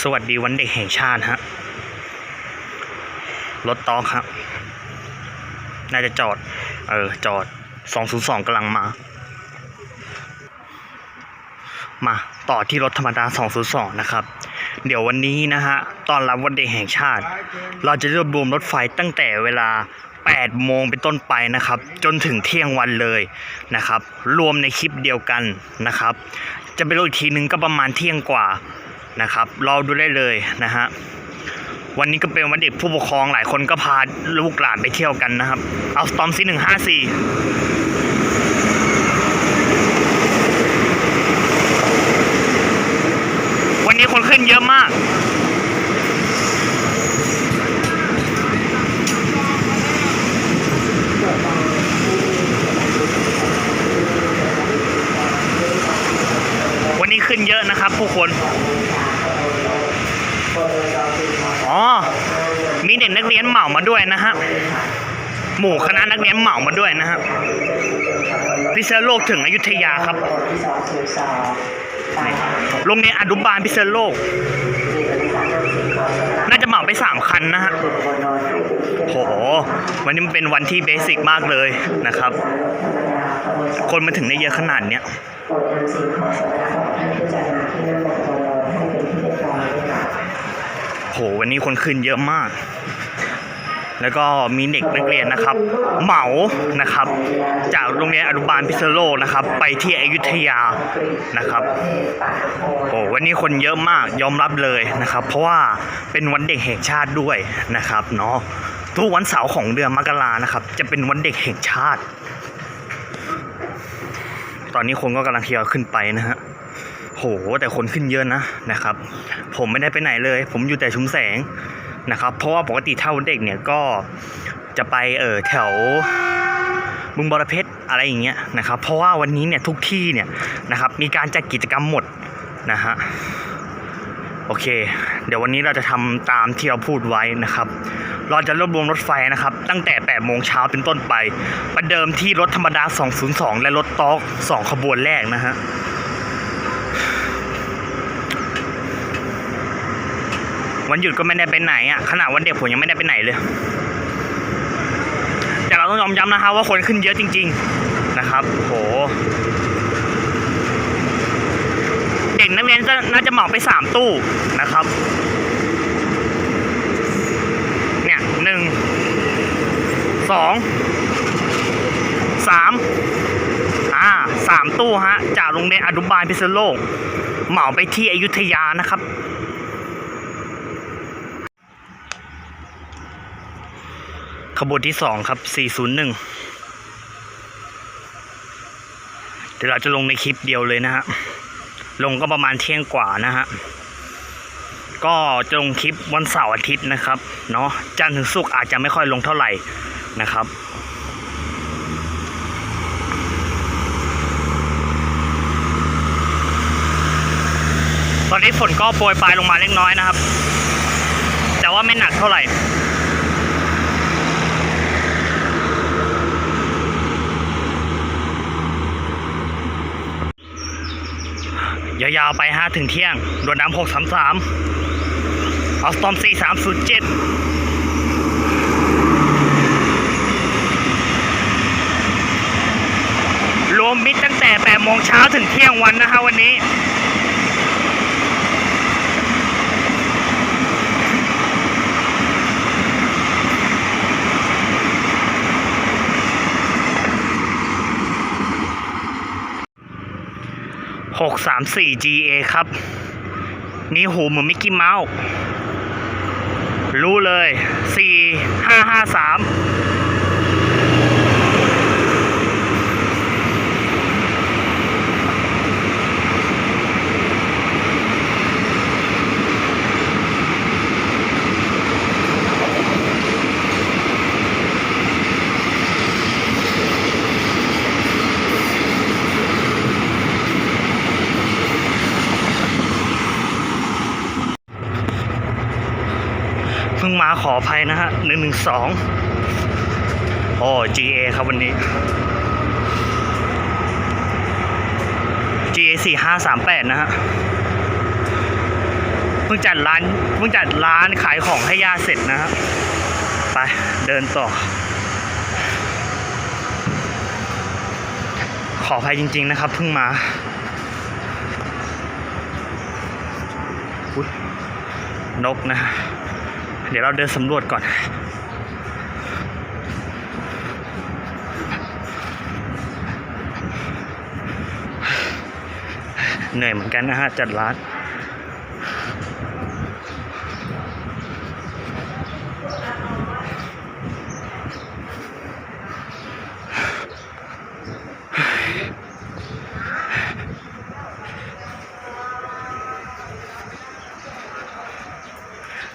สวัสดีวันเด็กแห่งชาติฮะ รถตอกครับ น่าจะจอด เออ จอด 202กำลังมา มาต่อที่รถธรรมดา 202 นะครับ เดี๋ยววันนี้นะฮะ ตอนรับวันเด็กแห่งชาติ เราจะรวบรวมรถไฟตั้งแต่เวลา 8 โมงเป็นต้นไปนะครับ จนถึงเที่ยงวันเลยนะครับ รวมในคลิปเดียวกันนะครับ จะไปรู้อีกทีนึงก็ประมาณเที่ยงกว่า นะครับรอดูได้เลยนะฮะวันนี้ก็เป็นวันเด็กผู้ปกครองหลายคนก็พาลูกหลานไปเที่ยวกันนะครับ เอาสตอมซีหนึ่งห้าสี่วันนี้คนขึ้นเยอะมาก วันนี้ขึ้นเยอะนะครับ ผู้คน อ๋อ มีเด็กนักเรียนเหมามาด้วยนะฮะหมู่คณะนักเรียนเหมามาด้วยนะฮะพิเศษโลกถึงอยุธยาครับ โรงเรียนอนุบาลพิเศษโลก น่าจะเหมาไปสามคันนะฮะโห วันนี้มันเป็นวันที่เบสิกมากเลยนะครับ คนมาถึงได้เยอะขนาดเนี้ย โอ้โหวันนี้คนขึ้นเยอะมาก แล้วก็มีเด็กนักเรียนนะครับ เหมานะครับ จากโรงเรียนอนุบาลพิษณุโลกนะครับ ไปที่อยุธยานะครับโอ้วันนี้คนเยอะมากยอมรับเลยนะครับ เพราะว่าเป็นวันเด็กแห่งชาติด้วยนะครับเนาะทุกวันเสาร์ของเดือนมกรานะครับ จะเป็นวันเด็กแห่งชาติ ตอนนี้คนก็กำลังเทยอยวขึ้นไปนะฮะ หแต่คนขึ้นเยอะนะนะครับ ผมไม่ได้ไปไหนเลย ผมอยู่แต่ชุมแสงนะครับ เพราะว่าปกติเท่าเด็กเนี่ยก็จะไปเออแถวบึงบรเพชรอะไรอย่างเงี้ยนะครับ เพราะว่าวันนี้เนี่ยทุกที่เนี่ยนะครับมีการจัดกิจกรรมหมดนะฮะโอเค เดี๋ยววันนี้เราจะทำตามที่เราพูดไว้นะครับ เราจะรวบรวมรถไฟนะครับ ตั้งแต่ 8 โมงเช้าเป็นต้นไป ประเดิมที่รถธรรมดา 202 และรถต๊อก 2 ขบวนแรกนะฮะ วันหยุดก็ไม่ได้ไปไหนอะขนาดวันเด็กผมยังไม่ได้ไปไหนเลย แต่เราต้องยอมย้ำนะครับว่าคนขึ้นเยอะจริง ๆนะครับโหเด็กนักเรียนน่าจะเหมาไปสามตู้นะครับ เนี่ยหนึ่งสองสามอ่าสามตู้ฮะ จากโรงเรียนอนุบาลพิษณุโลกเหมาไปที่อยุธยานะครับ ขบวนที่สองครับ 401 เดี๋ยวเราจะลงในคลิปเดียวเลยนะฮะ ลงก็ประมาณเที่ยงกว่านะฮะ ก็จะลงคลิปวันเสาร์อาทิตย์นะครับ เนาะ จันทร์ถึงศุกร์อาจจะไม่ค่อยลงเท่าไหร่นะครับตอนนี้ฝนก็โปรยปลายลงมาเล็กน้อยนะครับ แต่ว่าไม่หนักเท่าไหร่าวๆไปฮะถึงเที่ยงดวนน้ำหกสามสามออสตอมสี่สามศูนย์เจ็ดรวมมิตรตั้งแต่แปดโมงเช้าถึงเที่ยงวันนะฮะวันนี้ 634 GA ครับมีหูเหมือนมิกกี้เมาส์รู้เลย 4553 ขออภัยนะฮะหนึ่งหนึ่งสองโอ้ GA ครับวันนี้ GA สี่ห้าสามแปดนะฮะเพิ่งจัดร้านเพิ่งจัดร้านขายของให้ย่าเสร็จนะครับไปเดินต่อ ขออภัยจริง ๆ นะครับเพิ่งมาอุ๊ยนกนะ เดี๋ยวเราเดินสำรวจก่อน เหนื่อยเหมือนกันนะฮะ จัดร้าน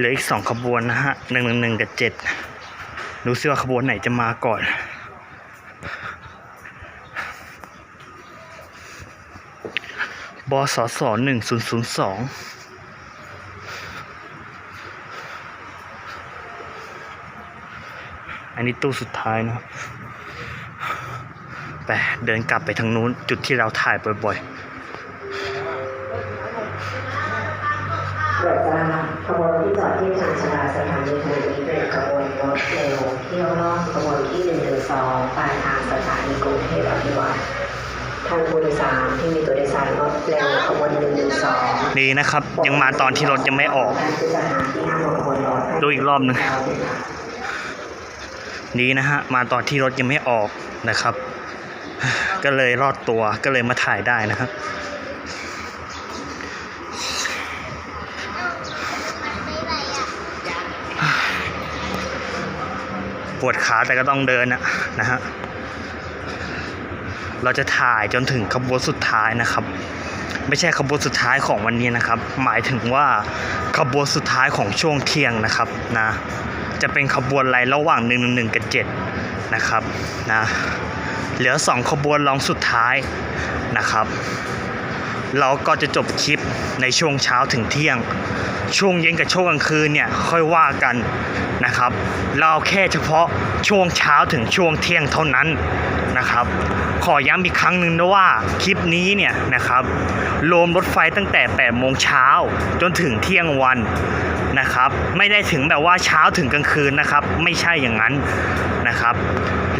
เหลืออีกสองขบวนนะฮะหนึ่งหนึ่งหนึ่งกับเจ็ดดูซิว่าขบวนไหนจะมาก่อนบสสหนึ่งศูนย์ศูนย์สองอันนี้ตู้สุดท้ายนะครับแต่เดินกลับไปทางนู้นจุดที่เราถ่ายบ่อยโขบวนที่จอดที่ชานชาลาสถานีขณะนี้เป็นขบวนรถเร็วเที่ยวรอบขบวนที่1นึ่งถึงสองปลายทางสถานีกรุงเทพอภิวัตรทานผู้โดยสารที่มีตัวโดยสารรถเร็วขบวน1นึ่งถึงสองดีนะครับ ยังมาตอนที่รถยังไม่ออก ดูอีกรอบหนึ่งดีนะฮะ มาตอนที่รถยังไม่ออกนะครับ ก็เลยรอดตัวก็เลยมาถ่ายได้นะครับ ปวดขาแต่ก็ต้องเดินนะนะฮะเราจะถ่ายจนถึงขบวนสุดท้ายนะครับ ไม่ใช่ขบวนสุดท้ายของวันนี้นะครับ หมายถึงว่าขบวนสุดท้ายของช่วงเที่ยงนะครับนะจะเป็นขบวนอะไรระหว่าง1 1 1กับ7นะครับนะเหลือ 2 ขบวนรองสุดท้ายนะครับ เราก็จะจบคลิปในช่วงเช้าถึงเที่ยง ช่วงเย็นกับช่วงกลางคืนเนี่ยค่อยว่ากันนะครับ เราแค่เฉพาะช่วงเช้าถึงช่วงเที่ยงเท่านั้นนะครับ ขอย้ำอีกครั้งหนึ่งนะว่าคลิปนี้เนี่ยนะครับรวมรถไฟตั้งแต่8โมงเช้าจนถึงเที่ยงวันนะครับ ไม่ได้ถึงแบบว่าเช้าถึงกลางคืนนะครับ ไม่ใช่อย่างนั้นนะครับ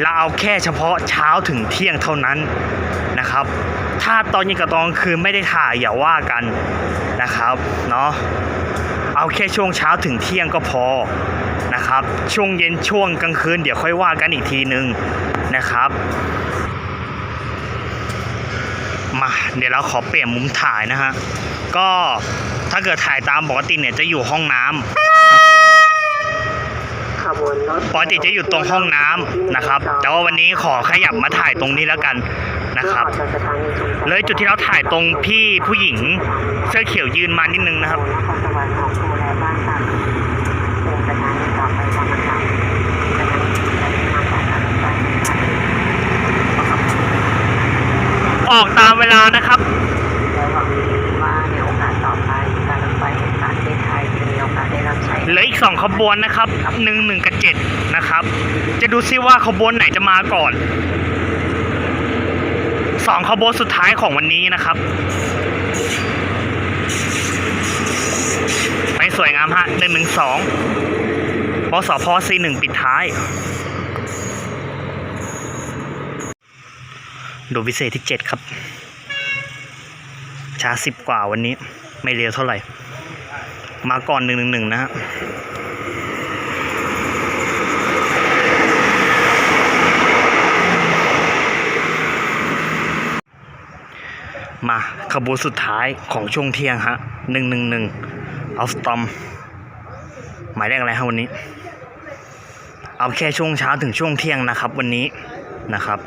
เราเอาแค่เฉพาะเช้าถึงเที่ยงเท่านั้นนะครับ ถ้าตอนเย็นกับตอนกลางคืนไม่ได้ถ่ายอย่าว่ากันนะครับเนาะเอาแค่ช่วงเช้าถึงเที่ยงก็พอนะครับช่วงเย็นช่วงกลางคืนเดี๋ยวค่อยว่ากันอีกทีนึงนะครับมาเดี๋ยวเราขอเปลี่ยนมุมถ่ายนะฮะก็ถ้าเกิดถ่ายตามปกติเนี่ยจะอยู่ห้องน้ำ วนรถปกติจะอยู่ตรงห้องน้ำนะครับ แต่ว่าวันนี้ขอขยับมาถ่ายตรงนี้แล้วกันนะครับเลยจุดที่เราถ่ายตรงพี่ผู้หญิงเสื้อเขียวยืนมานิดนึงนะครับ นครสวรรค์ของครูและบ้านตากเป็นสถานีต่อไปของมันครับสถานีที่มาของการรถไฟนะครับออกตามเวลานะครับ เหลืออีกสองขบวนนะครับหนึ่งหนึ่งกับเจ็ดนะครับ จะดูซิว่าขบวนไหนจะมาก่อนสองขบวนสุดท้ายของวันนี้นะครับไปสวยงามฮะหนึ่งหนึ่งสองบสพซีหนึ่งปิดท้าย ดูพิเศษที่เจ็ดครับช้าสิบกว่าวันนี้ไม่เร็วเท่าไหร่ มาก่อนหนึ่งหนึ่งหนึ่งนะฮะมาขบวนสุดท้ายของช่วงเที่ยงฮะหนึ่งหนึ่งหนึ่งเอาสตอมหมายเลขอะไรฮะวันนี้ เอาแค่ช่วงเช้าถึงช่วงเที่ยงนะครับ วันนี้นะครับ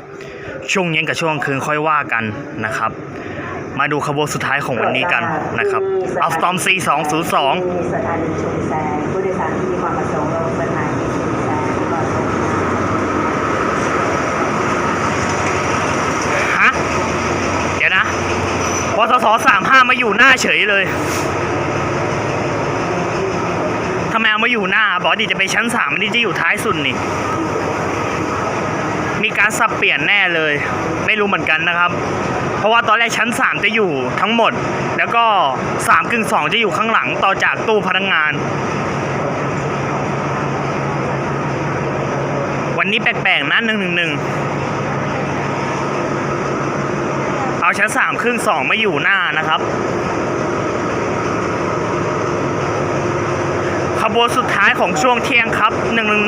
ช่วงเย็นกับช่วงคืนค่อยว่ากันนะครับ มาดูขบวนสุดท้ายของวันนี้กันนะครับ อาสตอม C 2 0 2 สถานีชุมแสงผู้โดยสารที่มีความประสงค์ลงสถานีชุมแสงก่อนลงฮะ เดี๋ยวนะวสสสามห้ามาอยู่หน้าเฉยเลยทำไมเอามาอยู่หน้า บอดีจะไปชั้นสามนนี้จะอยู่ท้ายสุดนี่ มีการสับเปลี่ยนแน่เลย ไม่รู้เหมือนกันนะครับ ราะว่าตอนแรกชั้น 3 จะอยู่ทั้งหมด แล้วก็3กึ่ง2จะอยู่ข้างหลังต่อจากตู้พนักงาน วันนี้แปลกๆนะหนึ่งหนึ่งหนึ่งเอาชั้นสามครึ่งสองมาอยู่หน้านะครับขบวนสุดท้ายของช่วงเที่ยงครับ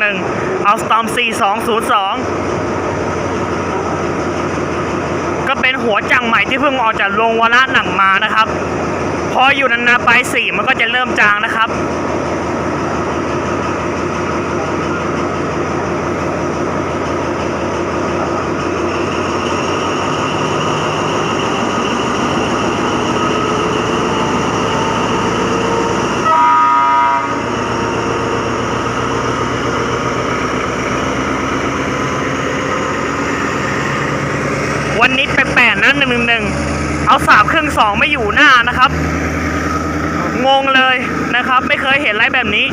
111 เอาสตอม 4202 ก็ เป็นหัวจังใหม่ที่เพิ่งออกจากโรงวาระหนังมานะครับ พออยู่นานๆไปสีมันก็จะเริ่มจางนะครับ วันนี้แปลกๆนะหนึ่งหนึ่งเอาสามเครื่องสองไม่อยู่หน้านะครับ งงเลยนะครับ ไม่เคยเห็นอะไรแบบนี้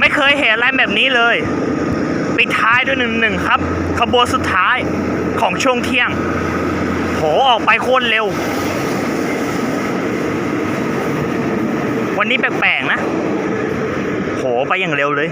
ไม่เคยเห็นอะไรแบบนี้เลยปิดท้ายด้วยหนึ่งหนึ่งครับขบวนสุดท้ายของช่วงเที่ยง โหออกไปโคตรเร็ว วันนี้แปลกๆนะ โหไปอย่างเร็วเลย